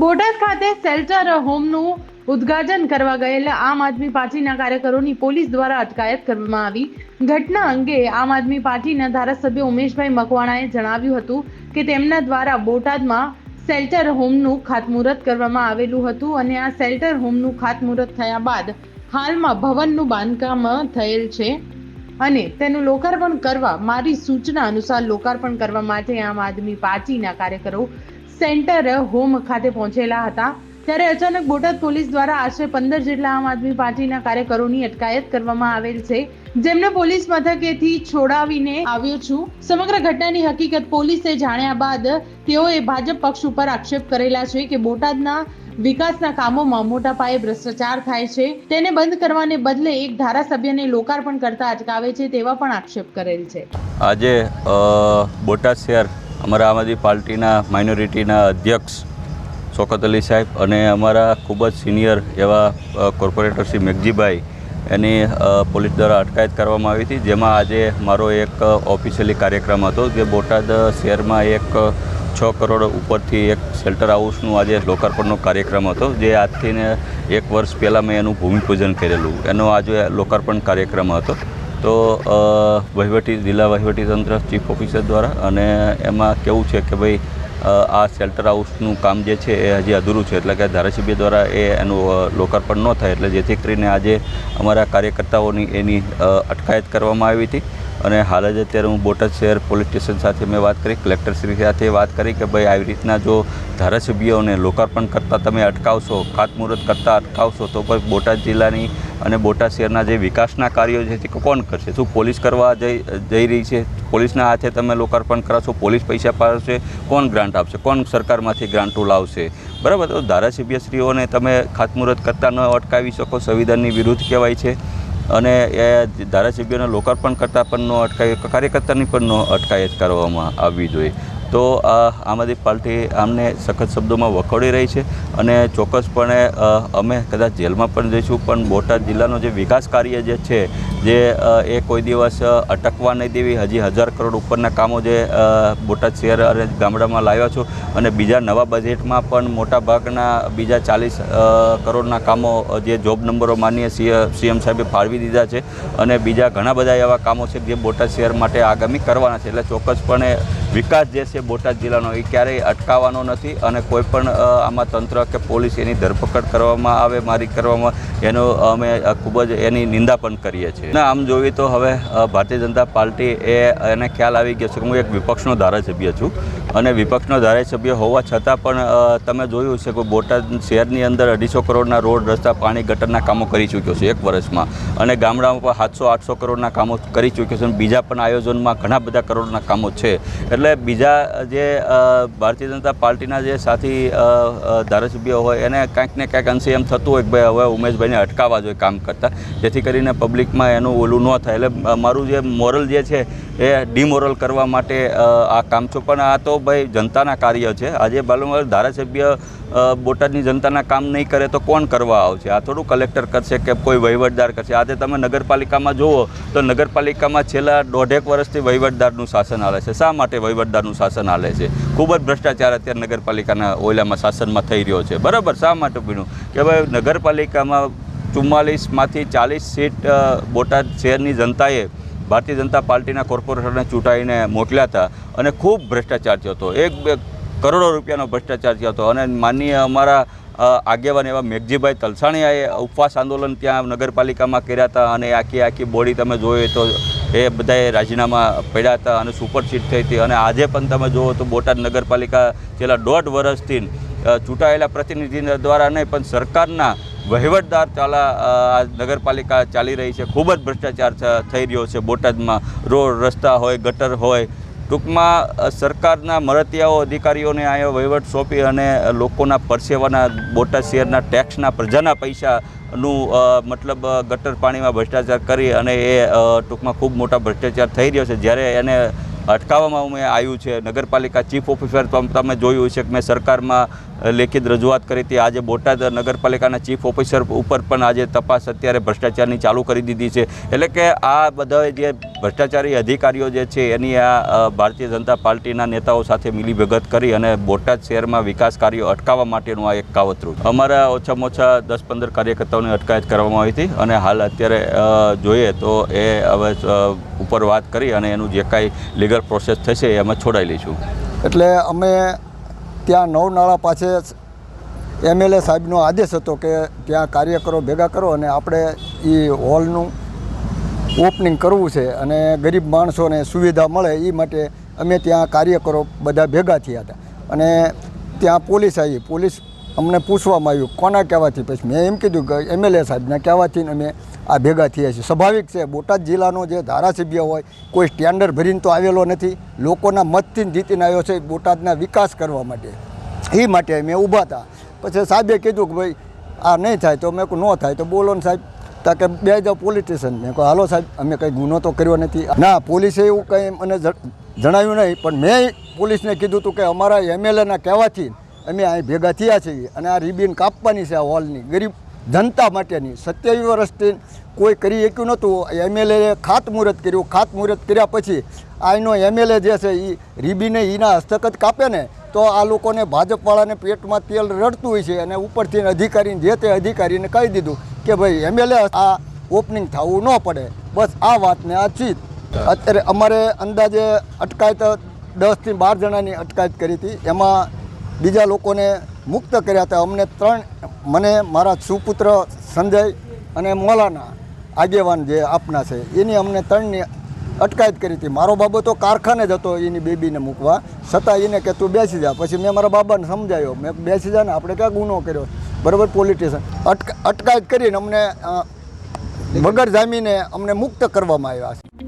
બોટાદ ખાતે શેલ્ટર હોમનું ઉદ્ઘાટન કરવા ગયેલા આમ આદમી પાર્ટીના કાર્યકરોની પોલીસ દ્વારા અટકાયત કરવામાં આવી. ઘટના અંગે આમ આદમી પાર્ટીના ધારાસભ્ય ઉમેશભાઈ મકવાણાએ જણાવ્યું હતું કે તેમના દ્વારા બોટાદમાં શેલ્ટર હોમનું ખાતમુહૂર્ત કરવામાં આવેલું હતું અને આ શેલ્ટર હોમનું ખાતમુહૂર્ત થયા બાદ હાલમાં ભવનનું બાંધકામ થયેલ છે અને તેનું લોકાર્પણ કરવા મારી સૂચના અનુસાર લોકાર્પણ કરવા માટે આમ આદમી પાર્ટીના કાર્યકરો સેન્ટર હોમ ખાતે પહોંચેલા હતા, ત્યારે અચાનક બોટાદ પોલીસ દ્વારા આશરે પંદર જેટલા આમ આદમી પાર્ટીના કાર્યકરોની અટકાયત કરવામાં આવેલ છે. જેમને પોલીસ મથકેથી છોડાવીને આવ્યો છું. સમગ્ર ઘટનાની હકીકત પોલીસે જાણ્યા બાદ તેઓએ ભાજપ પક્ષ ઉપર આક્ષેપ કરેલા છે કે બોટાદના વિકાસના કામોમાં મોટા પાયે ભ્રષ્ટાચાર થાય છે. તેને બંધ કરવાને બદલે એક ધારાસભ્યને લોકાર્પણ કરતા અટકાવે છે તેવા પણ આક્ષેપ કરેલ છે. આજે બોટાદ શહેર અમારા આમ આદમી પાર્ટીના માઇનોરિટીના અધ્યક્ષ શોકત અલી સાહેબ અને અમારા ખૂબ જ સિનિયર એવા કોર્પોરેટર શ્રી મેઘજીભાઈ એની પોલીસ દ્વારા અટકાયત કરવામાં આવી હતી, જેમાં આજે મારો એક ઓફિશિયલી કાર્યક્રમ હતો, જે બોટાદ શહેરમાં એક છ કરોડ ઉપરથી એક શેલ્ટર હાઉસનું આજે લોકાર્પણનો કાર્યક્રમ હતો, જે આજથી એક વર્ષ પહેલાં મેં એનું ભૂમિપૂજન કરેલું. એનો આજે લોકાર્પણ કાર્યક્રમ હતો. તો વહીવટી, જિલ્લા વહીવટીતંત્ર ચીફ ઓફિસર દ્વારા અને એમાં કેવું છે કે ભાઈ આ શેલ્ટર હાઉસનું કામ જે છે એ હજી અધૂરું છે. એટલે કે ધારાસભ્ય દ્વારા એ એનું લોકાર્પણ ન થાય. એટલે જેથી કરીને આજે અમારા કાર્યકર્તાઓની એની અટકાયત કરવામાં આવી હતી. અને હાલ જ અત્યારે હું બોટાદ શહેર પોલીસ સ્ટેશન સાથે મેં વાત કરી, કલેક્ટરશ્રી સાથે વાત કરી કે ભાઈ આવી રીતના જો ધારાસભ્યોને લોકાર્પણ કરતાં તમે અટકાવશો, ખાતમુહૂર્ત કરતાં અટકાવશો, તો ભાઈ બોટાદ જિલ્લાની અને બોટાદ શહેરના જે વિકાસના કાર્યો છે તે કોણ કરશે? શું પોલીસ કરવા જઈ જઈ રહી છે? પોલીસના હાથે તમે લોકાર્પણ કરાવશો, પોલીસ પૈસા પાડશે? કોણ ગ્રાન્ટ આપશે? કોણ સરકારમાંથી ગ્રાન્ટો લાવશે? બરાબર, તો ધારાસભ્યશ્રીઓને તમે ખાતમુહૂર્ત કરતાં ન અટકાવી શકો, સંવિધાનની વિરુદ્ધ કહેવાય છે. અને એ ધારાસભ્યોને લોકાર્પણ કરતાં પણ ન અટકાવી કાર્યકર્તાની પણ ન અટકાયત કરવામાં આવવી જોઈએ. તો આમ આદમી પાર્ટી આમને સખત શબ્દોમાં વખોડી રહી છે અને ચોક્કસપણે અમે કદાચ જેલમાં પણ જઈશું, પણ બોટાદ જિલ્લાનો જે વિકાસ કાર્ય જે છે જે એ કોઈ દિવસ અટકવા નહીં દેવી. હજી હજાર કરોડ ઉપરના કામો જે બોટાદ શહેર અને ગામડામાં લાવ્યા છું અને બીજા નવા બજેટમાં પણ મોટા ભાગના બીજા ચાલીસ કરોડના કામો જે જોબ નંબરો માનીય સીએમ સાહેબે ફાળવી દીધા છે અને બીજા ઘણા બધા એવા કામો છે જે બોટાદ શહેર માટે આગામી કરવાના છે. એટલે ચોક્કસપણે વિકાસ જે છે બોટાદ જિલ્લાનો એ ક્યારેય અટકાવવાનો નથી અને કોઈ પણ આમાં તંત્ર કે પોલીસ એની ધરપકડ કરવામાં આવે, મારી કરવામાં, એનો અમે ખૂબ જ એની નિંદા પણ કરીએ છીએ. ના, આમ જોઈએ તો હવે ભારતીય જનતા પાર્ટી એ, એને ખ્યાલ આવી ગયો છે કે હું એક વિપક્ષનો ધારાસભ્ય છું. અને વિપક્ષનો ધારાસભ્ય હોવા છતાં પણ તમે જોયું છે કે બોટાદ શહેરની અંદર અઢીસો કરોડના રોડ, રસ્તા, પાણી, ગટરના કામો કરી ચૂક્યો છે એક વર્ષમાં. અને ગામડામાં પણ સાતસો, આઠસો કરોડના કામો કરી ચૂક્યો છે અને બીજા પણ આયોજનમાં ઘણા બધા કરોડના કામો છે. એટલે બીજા જે ભારતીય જનતા પાર્ટીના જે સાથી ધારાસભ્યો હોય એને કાંઈક ને કાંઈક અંશે એમ થતું હોય કે ભાઈ હવે ઉમેશભાઈને અટકાવવા જોઈએ કામ કરતાં. જેથી કરીને પબ્લિકમાં એનું ઓલું ન થાય. એટલે મારું જે મોરલ જે છે એ ડિમોરલ કરવા માટે આ કામ છો. પણ આ તો ભાઈ જનતાના કાર્ય છે. આજે બાલુમર ધારાસભ્ય બોટાદની જનતાના કામ નહીં કરે તો કોણ કરવા આવશે? આ થોડું કલેક્ટર કરશે કે કોઈ વહીવટદાર કરશે? આજે તમે નગરપાલિકામાં જુઓ તો નગરપાલિકામાં છેલ્લા દોઢેક વર્ષથી વહીવટદારનું શાસન હાલે છે. શા માટે વહીવટદારનું શાસન હાલે છે? ખૂબ જ ભ્રષ્ટાચાર અત્યારે નગરપાલિકાના ઓલામાં શાસનમાં થઈ રહ્યો છે. બરાબર? શા માટે ભીણું કે ભાઈ નગરપાલિકામાં ચુમ્માલીસમાંથી ચાલીસ સીટ બોટાદ શહેરની જનતાએ ભારતીય જનતા પાર્ટીના કોર્પોરેટરને ચૂંટાઈને મોકલ્યા હતા અને ખૂબ ભ્રષ્ટાચાર થયો હતો. એક, બે કરોડો રૂપિયાનો ભ્રષ્ટાચાર થયો હતો. અને માનનીય અમારા આગેવાન એવા મેઘજીભાઈ તલસાણીયાએ ઉપવાસ આંદોલન ત્યાં નગરપાલિકામાં કર્યા હતા અને આખી આખી બોડી તમે જોઈએ તો એ બધાએ રાજીનામા પડ્યા હતા અને સુપરસીટ થઈ હતી. અને આજે પણ તમે જુઓ તો બોટાદ નગરપાલિકા છેલ્લા દોઢ વર્ષથી ચૂંટાયેલા પ્રતિનિધિ દ્વારા નહીં પણ સરકારના વહીવટદાર ચાલા આ નગરપાલિકા ચાલી રહી છે. ખૂબ જ ભ્રષ્ટાચાર થઈ રહ્યો છે બોટાદમાં. રોડ, રસ્તા હોય, ગટર હોય. ટૂંકમાં સરકારના મરતિયાઓ અધિકારીઓને આ વહીવટ સોંપી અને લોકોના પરસેવાના બોટાદ શહેરના ટેક્સના પ્રજાના પૈસાનું મતલબ ગટર પાણીમાં ભ્રષ્ટાચાર કરી અને એ ટૂંકમાં ખૂબ મોટા ભ્રષ્ટાચાર થઈ રહ્યો છે. જ્યારે એને અટકાવવામાં અમે આવ્યું છે. નગરપાલિકા ચીફ ઓફિસર તમ- જોયું છે કે મેં સરકારમાં લેખિત રજૂઆત કરી હતી. આજે બોટાદ નગરપાલિકાના ચીફ ઓફિસર ઉપર પણ આજે તપાસ અત્યારે ભ્રષ્ટાચારની ચાલુ કરી દીધી છે. એટલે કે આ બધા જે ભ્રષ્ટાચારી અધિકારીઓ જે છે, એની આ ભારતીય જનતા પાર્ટીના નેતાઓ સાથે મિલીભગત કરી અને બોટાદ શહેરમાં વિકાસ કાર્યો અટકાવવા માટેનું આ એક કાવતરું. અમારા ઓછામાં ઓછા દસ પંદર કાર્યકર્તાઓની અટકાયત કરવામાં આવી હતી અને હાલ અત્યારે જોઈએ તો એ હવે ઉપર વાત કરી અને એનું જે કાંઈ લીગલ પ્રોસેસ થશે એ અમે છોડાઈ લઈશું. એટલે અમે ત્યાં નવનાળા પાસે એમએલએ સાહેબનો આદેશ હતો કે ત્યાં કાર્યકરો ભેગા કરો અને આપણે એ હોલનું ઓપનિંગ કરવું છે અને ગરીબ માણસોને સુવિધા મળે એ માટે અમે ત્યાં કાર્યકરો બધા ભેગા થયા હતા. અને ત્યાં પોલીસ આવી. પોલીસ અમને પૂછવામાં આવ્યું, કોના કહેવાથી? પછી મેં એમ કીધું કે એમએલએ સાહેબના કહેવાથી અમે આ ભેગા થયા છીએ. સ્વાભાવિક છે, બોટાદ જિલ્લાનો જે ધારાસભ્ય હોય, કોઈ સ્ટેન્ડર્ડ ભરીને તો આવેલો નથી. લોકોના મતથી જીતીને આવ્યો છે બોટાદના વિકાસ કરવા માટે. એ માટે અમે ઊભા હતા. પછી સાહેબે કીધું કે ભાઈ, આ નહીં થાય તો મેં ન થાય તો બોલો ને સાહેબ. તા કે બે જાઓ પોલીસ સ્ટેશન મેં કહો હાલો સાહેબ, અમે કંઈ ગુનો તો કર્યો નથી. ના પોલીસે એવું કંઈ મને જણાવ્યું નહીં, પણ મેં પોલીસને કીધું હતું કે અમારા એમએલએના કહેવાથી અમે અહીં ભેગા થયા છીએ અને આ રિબિન કાપવાની છે આ હોલની. ગરીબ જનતા માટેની સત્યાવીસ વર્ષથી કોઈ કરી શક્યું નહોતું. એમએલએ ખાતમુહૂર્ત કર્યું. ખાતમુહૂર્ત કર્યા પછી આનો એમએલએ જે છે એ રીબીને એના હસ્તકત કાપે ને, તો આ લોકોને ભાજપવાળાને પેટમાં તેલ રડતું હોય છે અને ઉપરથી અધિકારીને જે તે અધિકારીને કહી દીધું કે ભાઈ એમએલએ આ ઓપનિંગ થવું ન પડે. બસ આ વાતને આ ચીત અત્યારે અમારે અંદાજે અટકાયત દસથી બાર જણાની અટકાયત કરી હતી. એમાં બીજા લોકોને મુક્ત કર્યા હતા. અમને ત્રણ, મને, મારા સુપુત્ર સંજય અને મોલાના આગેવાન જે આપના છે, એની અમને ત્રણની અટકાયત કરી હતી. મારો બાબો તો કારખાને જ હતો એની બેબીને મૂકવા. છતાં એને કે, તું બેસી જા. પછી મેં મારા બાબાને સમજાયો. મેં બેસી જા ને આપણે ક્યાં ગુનો કર્યો? બરાબર પોલિટિશિયન અટક અટકાયત કરીને અમને વગર જામીને અમને મુક્ત કરવામાં આવ્યા છે.